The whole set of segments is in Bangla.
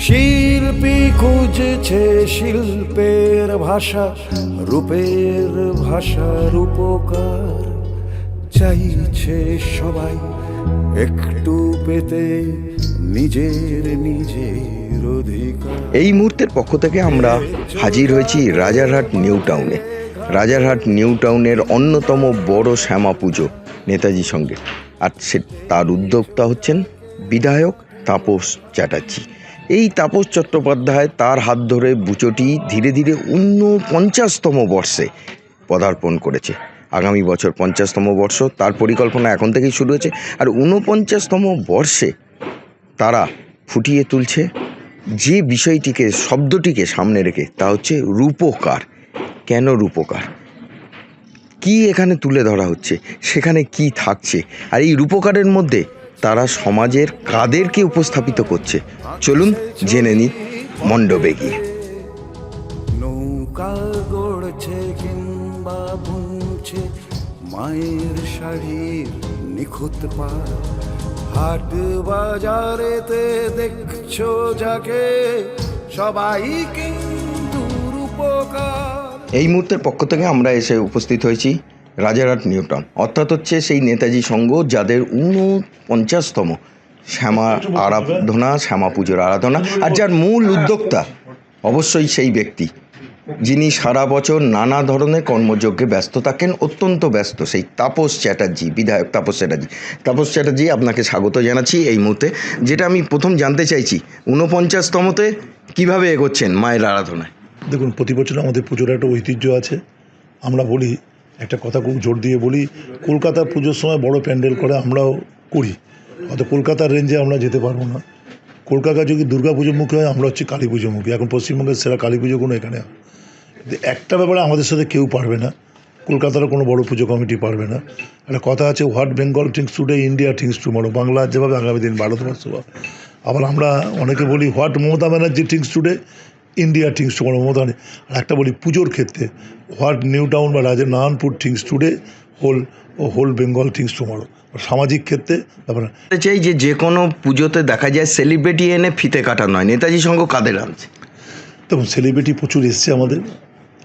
শিল্পী খুঁজছে শিল্পের ভাষা, রূপের ভাষা রূপকার। চাইছে সবাই একটু পেতে নিজের নিজের অধিকার। এই মুহূর্তের পক্ষ থেকে আমরা হাজির হয়েছি রাজারহাট নিউ টাউনে। রাজারহাট নিউ টাউনের অন্যতম বড় শ্যামা পুজো নেতাজি সঙ্গে। আর সে তার উদ্যোক্তা হচ্ছেন বিধায়ক তাপস চ্যাটার্জি। এই তাপস চট্টোপাধ্যায় তার হাত ধরে বুচোটি ধীরে ধীরে ঊনপঞ্চাশতম বর্ষে পদার্পণ করেছে। আগামী বছর পঞ্চাশতম বর্ষ, তার পরিকল্পনা এখন থেকেই শুরু হয়েছে। আর ঊনপঞ্চাশতম বর্ষে তারা ফুটিয়ে তুলছে, যে বিষয়টিকে, শব্দটিকে সামনে রেখে, তা হচ্ছে রূপকার। কেন রূপকার? কি এখানে তুলে ধরা হচ্ছে? সেখানে কি থাকছে? আর এই রূপকারের মধ্যে তারা সমাজের কাদেরকে উপস্থাপিত করছে। চলুন জেনে নিই মণ্ডপে গিয়ে। নৌকা গড়ছে কিংবা বুনছে মায়ের শাড়ির নিখুঁত পার হাট বাজারেতে দেখছ যাকে সবাই কিন্তু রূপকার। এই মুহূর্তের পক্ষ থেকে আমরা এসে উপস্থিত হয়েছি রাজারহাট নিউটন অর্থাৎ হচ্ছে সেই নেতাজি সংঘ যাদের ঊনপঞ্চাশতম শ্যামা আরাধনা, শ্যামা পুজোর আরাধনা, আর যার মূল উদ্যোক্তা অবশ্যই সেই ব্যক্তি, যিনি সারা বছর নানা ধরনের কর্মযজ্ঞে ব্যস্ত থাকেন, অত্যন্ত ব্যস্ত, সেই তাপস চ্যাটার্জি, বিধায়ক তাপস চ্যাটার্জি। তাপস চ্যাটার্জি, আপনাকে স্বাগত জানাচ্ছি এই মুহূর্তে। যেটা আমি প্রথম জানতে চাইছি, ঊনপঞ্চাশতমতে কীভাবে এগোচ্ছেন মায়ের আরাধনায়? দেখুন, প্রতি বছর আমাদের পুজোর একটা ঐতিহ্য আছে। আমরা বলি একটা কথা খুব জোর দিয়ে বলি কলকাতা পুজোর সময় বড় প্যান্ডেল করে আমরাও করি। অত কলকাতার রেঞ্জে আমরা যেতে পারব না। কলকাতা যদি দুর্গা মুখী হয়, আমরা হচ্ছে কালী পুজো মুখী। এখন পশ্চিমবঙ্গের সেরা কালী পুজো কোনো এখানে কিন্তু একটা ব্যাপারে আমাদের সাথে কেউ পারবে না। কলকাতারও কোনো বড় পুজো কমিটি পারবে না। একটা কথা আছে what Bengal thinks today India thinks tomorrow Bangla যেভাবে আগামী দিন, ভারতবর্ষ আবার আমরা অনেকে বলি what Mamata Banerjee thinks today India thinks tomorrow Banerjee. আর একটা বলি পুজোর ক্ষেত্রে হোয়াট নিউ টাউন বা রাজের নারায়ণপুর থিংস টুডে হোল ও হোল বেঙ্গল থিংস টুমোরো সামাজিক ক্ষেত্রে ব্যাপার বলতে চাই যে যে কোনো পুজোতে দেখা যায় সেলিব্রিটি এনে ফিতে কাটা নয় নেতাজি সংঘ কাদের আনছে? দেখুন সেলিব্রিটি প্রচুর এসছে আমাদের।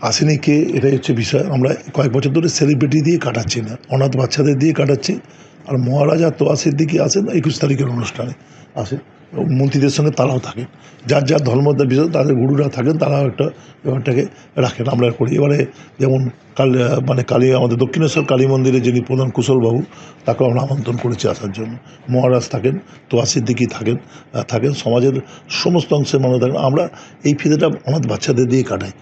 আসেনি কে এটাই হচ্ছে বিষয়। আমরা কয়েক বছর ধরে সেলিব্রিটি দিয়ে কাটাচ্ছি না। অনাথ বাচ্চাদের দিয়ে কাটাচ্ছি। আর মহারাজা তোয়াশের দিকে আসেন একুশ তারিখের অনুষ্ঠানে। আসে মন্ত্রীদের সঙ্গে তারাও থাকেন যার যার ধর্মদের বিষয় তাদের গুরুরা থাকেন, তারাও একটা ব্যাপারটাকে রাখেন। আমরা করি। এবারে যেমন কাল মানে কালী, আমাদের দক্ষিণেশ্বর কালী মন্দিরে যিনি প্রধান কুশলবাবু তাকেও আমরা আমন্ত্রণ করেছি আসার জন্য। মহারাজ থাকেন তোয়াশির দিকেই থাকেন থাকেন। সমাজের সমস্ত অংশের মানুষ থাকেন। আমরা এই ফিতেটা অনাথ বাচ্চাদের দিয়ে কাটাই।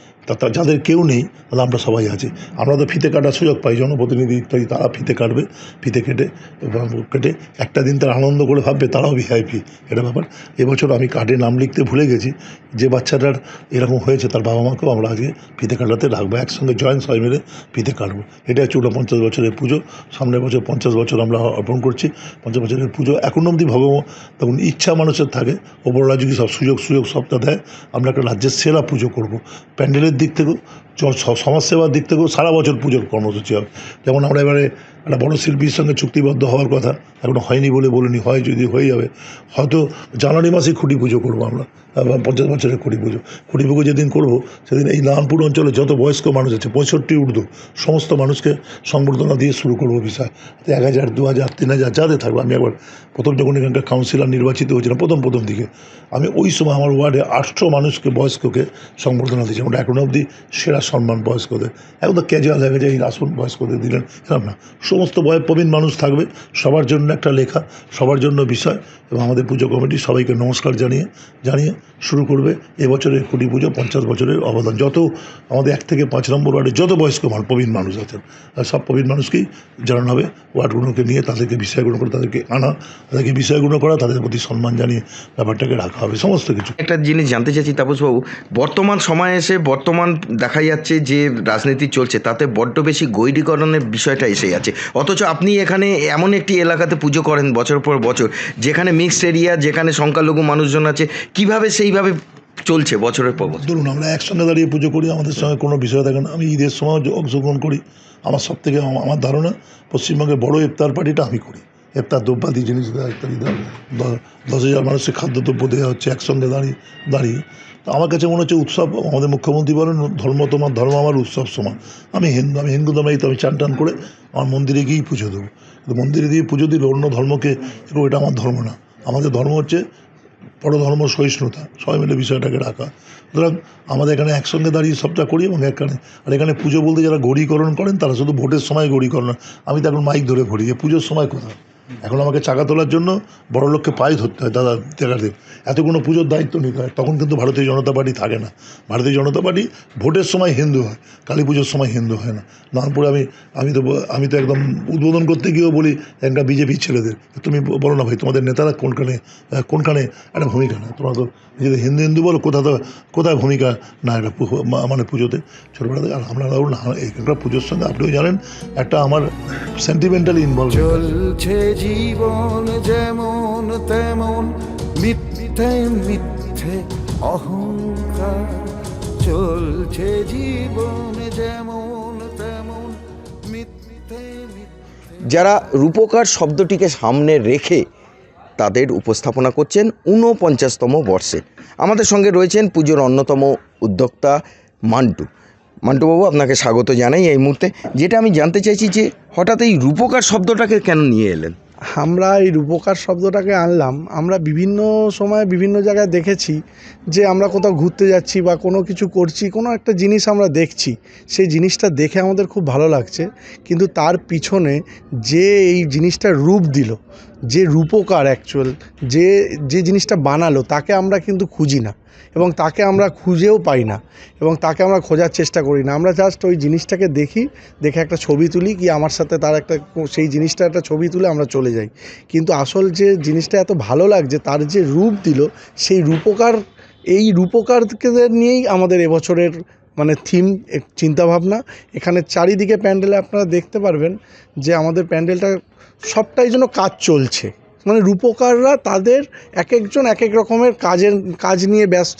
তা যাদের কেউ নেই, তাহলে আমরা সবাই আছি। আমরা তো ফিতে কাটার সুযোগ পাই, জনপ্রতিনিধি ইত্যাদি, তারা ফিতে কাটবে, ফিতে কেটে কেটে একটা দিন তারা আনন্দ করে ভাববে, তারাও ভিআইপি এটা ব্যাপার এবছর আমি কার্ডে নাম লিখতে ভুলে গেছি। যে বাচ্চাটার এরকম হয়েছে, তার বাবা মাকেও আমরা আজকে ফিতে কাটাতে রাখব। একসঙ্গে জয়েন্ট সবাই মিলে ফিতে কাটবো এটা হচ্ছে পঞ্চাশ বছরের পুজো। সামনের বছর পঞ্চাশ বছর আমরা অর্পণ করছি। পঞ্চাশ বছরের পুজো এখন অবধি ভগবান, তখন ইচ্ছা মানুষের থাকে। ওপরওয়ালা যদি সব সুযোগ সুযোগ সবটা দেয়, আমরা একটা রাজ্যের সেরা পুজো করব। প্যান্ডেলের দিক থেকেও সমাজসেবার দিক থেকেও সারা বছর পুজোর কর্মসূচি হবে। যেমন আমরা এবারে একটা বড় শিল্পীর সঙ্গে চুক্তিবদ্ধ হওয়ার কথা এখনও হয়নি বলে বলিনি, হয় যদি হয়ে যাবে, হয়তো জানুয়ারি মাসে খুঁটি পুজো করব আমরা পঞ্চাশ বছরের খুঁটি পুজো। খুঁটি পুজো যেদিন করব, সেদিন এই নারায়ণপুর অঞ্চলে যত বয়স্ক মানুষ আছে, পঁয়ষট্টি ঊর্ধ্ব, সমস্ত মানুষকে সংবর্ধনা দিয়ে শুরু করব বিষয়। এক হাজার, দু হাজার, তিন হাজার যাদের থাকবে। আমি একবার প্রথম যখন এখানকার কাউন্সিলর নির্বাচিত হয়েছিলাম, প্রথম প্রথম দিকে, আমি ওই সময় আমার ওয়ার্ডে আটশো মানুষকে, বয়স্ককে সংবর্ধনা দিয়েছি ওটা এখনও অবধি সেরা সম্মান বয়স্কদের। এখন তো ক্যাজুয়াল হয়ে গেছে, এই আসুন বয়স্কদের দিলেন না। সমস্ত বয়প্রবীণ মানুষ থাকবে সবার জন্য একটা লেখা সবার জন্য বিষয় এবং আমাদের পুজো কমিটি সবাইকে নমস্কার জানিয়ে জানিয়ে শুরু করবে এবছরের কুটি পুজো পঞ্চাশ বছরের অবদান। যত আমাদের এক থেকে পাঁচ নম্বর ওয়ার্ডে যত বয়স্ক মানুষ, প্রবীণ মানুষ আছেন সব প্রবীণ মানুষকেই জানানো হবে ওয়ার্ডগুলোকে নিয়ে, তাদেরকে বিষয়গুলো করে তাদেরকে আনা, তাদেরকে বিষয়গুলো করা, তাদের প্রতি সম্মান জানিয়ে ব্যাপারটাকে রাখা হবে, সমস্ত কিছু। একটা জিনিস জানতে চাইছি, তাপসবাবু, বর্তমান সময়ে এসে বর্তমান দেখা যাচ্ছে যে রাজনীতি চলছে, তাতে বড্ড বেশি গৈরিকরণের বিষয়টা এসে যাচ্ছে অথচ আপনি এখানে এমন একটি এলাকাতে পুজো করেন বছর পর বছর, যেখানে মিক্সড এরিয়া যেখানে সংখ্যালঘু মানুষজন আছে, কীভাবে সেইভাবে চলছে বছরের পর বছর? ধরুন আমরা একসঙ্গে দাঁড়িয়ে পুজো করি, আমাদের সঙ্গে কোনো বিষয় থাকে না। আমি ঈদের সময় অংশগ্রহণ করি, আমার সব থেকে আমার ধারণা পশ্চিমবঙ্গের বড় ইফতার পার্টিটা আমি করি। ইফতার দ্রব্যাদি জিনিস দেওয়া দশ হাজার মানুষের খাদ্যদ্রব্য দেওয়া হচ্ছে, একসঙ্গে দাঁড়িয়ে দাঁড়িয়ে। তো আমার কাছে মনে হচ্ছে উৎসব, আমাদের মুখ্যমন্ত্রী বলেন, ধর্ম তোমার, ধর্ম আমার, উৎসব সমান। আমি হিন্দু আমি হিন্দু ধর্মে তো আমি চান টান করে আমার মন্দিরে গিয়েই পুজো দেবো। মন্দিরে দিয়ে পুজো দিলে অন্য ধর্মকে এটা আমার ধর্ম না। আমাদের ধর্ম হচ্ছে পরধর্ম, সহিষ্ণুতা। সবাই মিলে বিষয়টাকে রাখা। সুতরাং আমাদের এখানে একসঙ্গে দাঁড়িয়ে সবটা করি এবং এখানে আর এখানে পুজো বলতে যারা গড়িকরণ করেন, তারা শুধু ভোটের সময় গড়িকরণ আমি তো এখন মাইক ধরে ঘুরি যে পুজোর সময় কোথায়? এখন আমাকে চাকা তোলার জন্য বড় লোককে পায়ে ধরতে হয়, দাদা দেখাতে এত কোনো পুজোর দায়িত্ব নিতে হয়। তখন কিন্তু ভারতীয় জনতা পার্টি থাকে না। ভারতীয় জনতা পার্টি ভোটের সময় হিন্দু হয়, কালী পুজোর সময় হিন্দু হয় না। নানপুরে আমি আমি তো আমি তো একদম উদ্বোধন করতে গিয়েও বলি একটা বিজেপি ছেলেদের। তুমি বলো না ভাই, তোমাদের নেতারা কোনখানে কোনখানে একটা ভূমিকা না তোমরা তো নিজেদের হিন্দু হিন্দু বলো কোথা তো, কোথায় ভূমিকা না মা- মানে পুজোতে? ছোটোবেলা থেকে আর আমরা এখানকার পুজোর সঙ্গে আপনিও জানেন, একটা আমার সেন্টিমেন্টাল ইনভলভ চলছে জীবন যেমন তেমন, মিথ্যে মিথ্যে অহংকার চলছে জীবন যেমন তেমন, মিথ্যে যারা রূপকার শব্দটিকে সামনে রেখে তাদের উপস্থাপনা করছেন ঊনপঞ্চাশতম বর্ষে। আমাদের সঙ্গে রয়েছেন পুজোর অন্যতম উদ্যোক্তা মান্টু। মান্টুবাবু, আপনাকে স্বাগত জানাই এই মুহূর্তে। যেটা আমি জানতে চাইছি যে হঠাৎ এই রূপকার শব্দটাকে কেন নিয়ে এলেন? আমরা এই রূপকার শব্দটাকে আনলাম, আমরা বিভিন্ন সময় বিভিন্ন জায়গায় দেখেছি যে আমরা কোথাও ঘুরতে যাচ্ছি বা কোনো কিছু করছি, কোনো একটা জিনিস আমরা দেখছি, সেই জিনিসটা দেখে আমাদের খুব ভালো লাগছে। কিন্তু তার পিছনে যে এই জিনিসটার রূপ দিল, যে রূপকার অ্যাকচুয়াল যে যে জিনিসটা বানালো, তাকে আমরা কিন্তু খুঁজি না। এবং তাকে আমরা খুঁজেও পাই না এবং তাকে আমরা খোঁজার চেষ্টা করি না। আমরা জাস্ট ওই জিনিসটাকে দেখি, দেখে একটা ছবি তুলি কি আমার সাথে তার একটা সেই জিনিসটা একটা ছবি তুলে আমরা চলে যাই। কিন্তু আসল যে জিনিসটা এত ভালো লাগছে, তার যে রূপ দিল, সেই রূপকার, এই রূপকারকে নিয়েই আমাদের এবছরের মানে থিম চিন্তাভাবনা। এখানে চারিদিকে প্যান্ডেলে আপনারা দেখতে পারবেন যে আমাদের প্যান্ডেলটা সবটাই যেন কাজ চলছে। মানে রূপকাররা তাদের এক একজন এক এক রকমের কাজের, কাজ নিয়ে ব্যস্ত।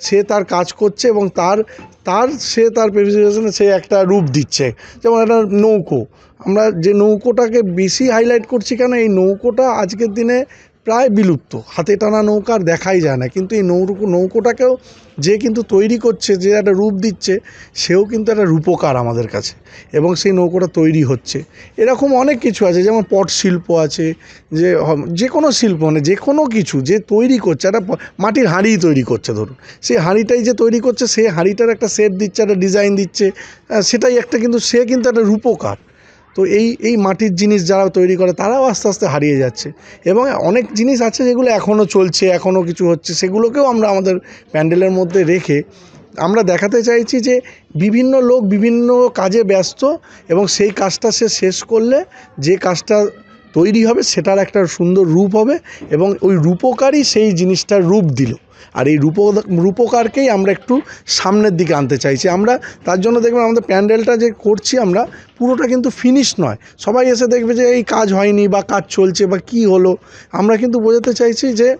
সে তার কাজ করছে এবং তার তার, সে তার প্রেজেন্টেশনে সে একটা রূপ দিচ্ছে। যেমন একটা নৌকো। আমরা যে নৌকোটাকে বেশি হাইলাইট করছি কেন? এই নৌকোটা আজকের দিনে প্রায় বিলুপ্ত। হাতে টানা নৌকা আর দেখাই যায় না। কিন্তু এই নৌকো নৌকোটাকেও যে কিন্তু তৈরি করছে, যে একটা রূপ দিচ্ছে, সেও কিন্তু একটা রূপকার আমাদের কাছে। এবং সেই নৌকোটা তৈরি হচ্ছে। এরকম অনেক কিছু আছে। যেমন পট শিল্প আছে, যে যে কোনো শিল্প মানে যে কোনো কিছু যে তৈরি করছে, একটা মাটির হাঁড়ি তৈরি করছে ধরুন। সেই হাঁড়িটাই যে তৈরি করছে, সেই হাঁড়িটার একটা শেপ দিচ্ছে, একটা ডিজাইন দিচ্ছে সেটাই একটা কিন্তু, সে কিন্তু একটা রূপকার। তো এই এই মাটির জিনিস যারা তৈরি করে তারাও আস্তে আস্তে হারিয়ে যাচ্ছে। এবং অনেক জিনিস আছে যেগুলো এখনও চলছে, এখনও কিছু হচ্ছে, সেগুলোকেও আমরা আমাদের প্যান্ডেলের মধ্যে রেখে আমরা দেখাতে চাইছি যে বিভিন্ন লোক বিভিন্ন কাজে ব্যস্ত এবং সেই কাজটা সে শেষ করলে যে কাজটা তৈরি হবে সেটার একটা সুন্দর রূপ হবে এবং ওই রূপকারই সেই জিনিসটার রূপ দিল। আর এই রূপ রূপকারকেই আমরা একটু সামনের দিকে আনতে চাইছি। আমরা তার জন্য দেখবেন আমাদের প্যান্ডেলটা যে করছি আমরা, পুরোটা কিন্তু ফিনিশ নয়। সবাই এসে দেখবে যে এই কাজ হয়নি বা কাজ চলছে বা কি হলো। আমরা কিন্তু বোঝাতে চাইছি যে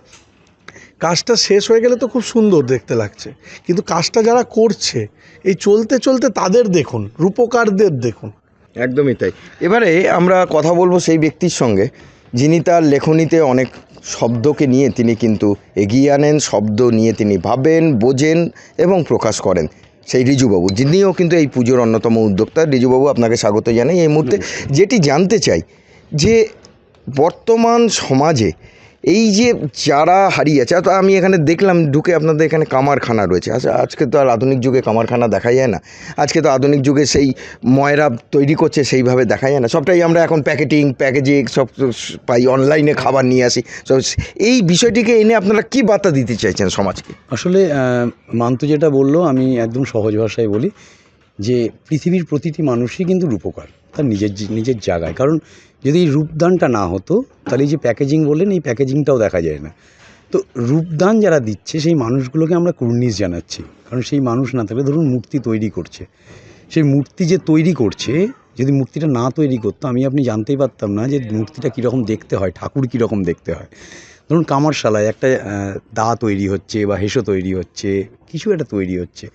কাজটা শেষ হয়ে গেলে তো খুব সুন্দর দেখতে লাগছে। কিন্তু কাজটা যারা করছে, এই চলতে চলতে তাদের দেখুন, রূপকারদের দেখুন। একদমই তাই। এবারে আমরা কথা বলব সেই ব্যক্তির সঙ্গে, যিনি তার লেখনীতে অনেক শব্দকে নিয়ে তিনি কিন্তু এগিয়ে আনেন শব্দ নিয়ে তিনি ভাবেন বোঝেন এবং প্রকাশ করেন। সেই রিজুবাবু যিনিও কিন্তু এই পুজোর অন্যতম উদ্যোক্তা রিজুবাবু আপনাকে স্বাগত জানাই এই মুহূর্তে। যেটি জানতে চাই যে বর্তমান সমাজে এই যে যারা হারিয়ে আছে তো আমি এখানে দেখলাম ঢুকে আপনাদের এখানে কামারখানা রয়েছে। আচ্ছা আজকে তো আর আধুনিক যুগে কামারখানা দেখা যায় না। আজকে তো আধুনিক যুগে সেই ময়রা তৈরি করছে সেইভাবে দেখা যায় না। সবটাই আমরা এখন প্যাকেটিং, প্যাকেজিং, সব পাই, অনলাইনে খাবার নিয়ে আসি। তো এই বিষয়টিকে এনে আপনারা কি বার্তা দিতে চাইছেন সমাজকে? আসলে মান্তু যেটা বলল, আমি একদম সহজ ভাষায় বলি যে, পৃথিবীর প্রতিটি মানুষই কিন্তু রূপকার। তার নিজের নিজের জায়গায়। কারণ যদি এই রূপদানটা না হতো, তাহলে এই যে প্যাকেজিং বললেন, এই প্যাকেজিংটাও দেখা যায় না। তো রূপদান যারা দিচ্ছে, সেই মানুষগুলোকে আমরা কুর্নিশ জানাচ্ছি। কারণ সেই মানুষ না থাকলে ধরুন মূর্তি তৈরি করছে। সেই মূর্তি যে তৈরি করছে, যদি মূর্তিটা না তৈরি করতো, আমি আপনি জানতেই পারতাম না যে মূর্তিটা কীরকম দেখতে হয়, ঠাকুর কীরকম দেখতে হয়। ধরুন কামারশালায় একটা দা তৈরি হচ্ছে বা হেসো তৈরি হচ্ছে, কিছু একটা তৈরি হচ্ছে।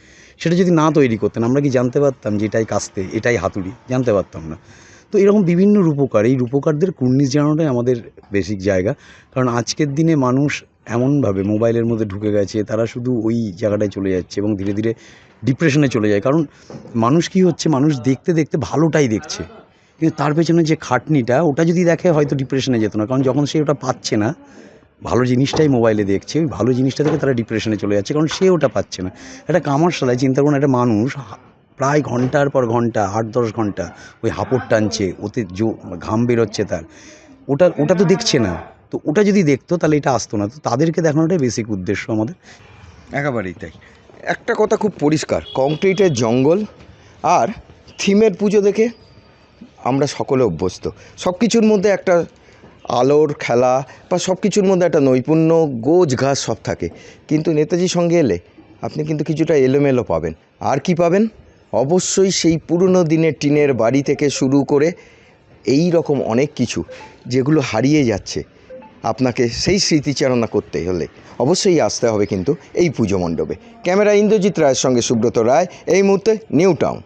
সেটা যদি না তৈরি করতেন, আমরা কি জানতে পারতাম যে এটাই কাস্তে, এটাই হাতুড়ি? জানতে পারতাম না। তো এরকম বিভিন্ন রূপকার, এই রূপকারদের কুর্নিশ জানানোটাই আমাদের বেসিক জায়গা। কারণ আজকের দিনে মানুষ এমনভাবে মোবাইলের মধ্যে ঢুকে গেছে, তারা শুধু ওই জায়গাটায় চলে যাচ্ছে এবং ধীরে ধীরে ডিপ্রেশনে চলে যায়। কারণ মানুষ কি হচ্ছে, মানুষ দেখতে দেখতে ভালোটাই দেখছে। কিন্তু তার পেছনে যে খাটনিটা, ওটা যদি দেখে হয়তো ডিপ্রেশনে যেত না। কারণ যখন সে ওটা পাচ্ছে না ভালো জিনিসটাই মোবাইলে দেখছে, ওই ভালো জিনিসটা থেকে তারা ডিপ্রেশনে চলে যাচ্ছে, কারণ সে ওটা পাচ্ছে না। একটা কামারশালায় চিন্তা করুন, একটা মানুষ প্রায় ঘণ্টার পর ঘণ্টা, আট দশ ঘণ্টা ওই হাঁপড় টানছে, ওতে জো, ঘাম বেরোচ্ছে তার। ওটা ওটা তো দেখছে না। তো ওটা যদি দেখতো, তাহলে এটা আসতো না। তো তাদেরকে দেখানোটাই বেসিক উদ্দেশ্য আমাদের। একেবারেই তাই। একটা কথা খুব পরিষ্কার কংক্রিটের জঙ্গল আর থিমের পুজো দেখে আমরা সকলে অভ্যস্ত। সব কিছুর মধ্যে একটা আলোর খেলা বা সব কিছুর মধ্যে একটা নৈপুণ্য, গোজ ঘাস সব থাকে। কিন্তু নেতাজির সঙ্গে এলে আপনি কিন্তু কিছুটা এলোমেলো পাবেন। আর কি পাবেন? অবশ্যই সেই পুরনো দিনের টিনের বাড়ি থেকে শুরু করে এই রকম অনেক কিছু যেগুলো হারিয়ে যাচ্ছে আপনাকে সেই স্মৃতিচারণা করতে হলে অবশ্যই আসতে হবে কিন্তু এই পুজো মণ্ডপে। ক্যামেরা ইন্দ্রজিৎ রায়ের সঙ্গে সুব্রত রায়। এই মুহূর্তে নিউ টাউন।